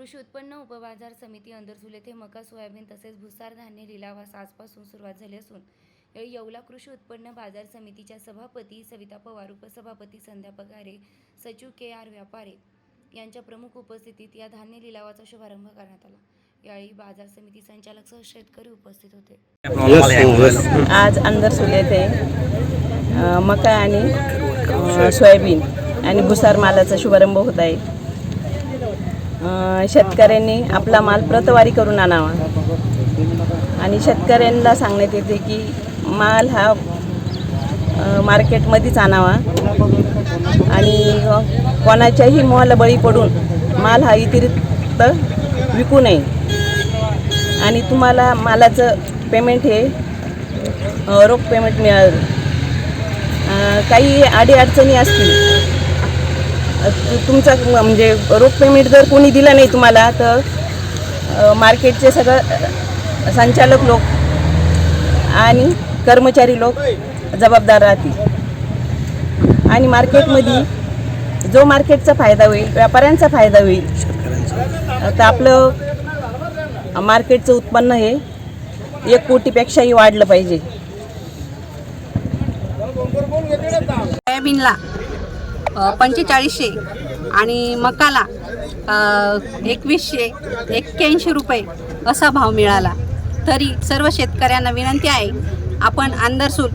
उपबाजार समिती अंदरसूल येथे मका सोयाबीन तसेच भुसार धान्य लिलावास आजपासून सुरुवात झाली असून येवला कृषी उत्पन्न बाजार समितीच्या सभापती सविता पवार उपसभापती संध्या पगारे सचिव के आर व्यापारे यांच्या प्रमुख उपस्थितीत या धान्य लिलावाचा शुभारंभ करण्यात आला. यावेळी बाजार समिती संचालक सह शेतकरी उपस्थित होते. आज अंदरसूल येथे मका आणि सोयाबीन आणि भुसार मालाचा शुभारंभ होत आहे. शेतकऱ्यांनी आपला माल प्रतवारी करून आणावा. आणि शेतकऱ्यांना सांगण्यात येते की माल हा मार्केटमध्येच आणावा. आणि कोणाच्याही मोहाला बळी पडून माल हा इतिरिक्त विकू नये. आणि तुम्हाला मालाचं पेमेंट हे रोख पेमेंट मिळालं. काही अडीअडचणी असतील तुमचा म्हणजे रोख पेमेंट जर कोणी दिलं नाही तुम्हाला तर मार्केटचे सगळं संचालक लोक आणि कर्मचारी लोक जबाबदार राहतील. आणि मार्केटमध्ये जो मार्केटचा फायदा होईल व्यापाऱ्यांचा फायदा होईल तर आपलं मार्केटचं उत्पन्न हे एक कोटीपेक्षाही वाढलं पाहिजे. सोयाबीनला पंचेचाळीसशे आणि मकाला एकवीसशे एक्क्याऐंशी रुपये असा भाव मिळाला. तरी सर्व शेतकऱ्यांना विनंती आहे आपण आंदरसूल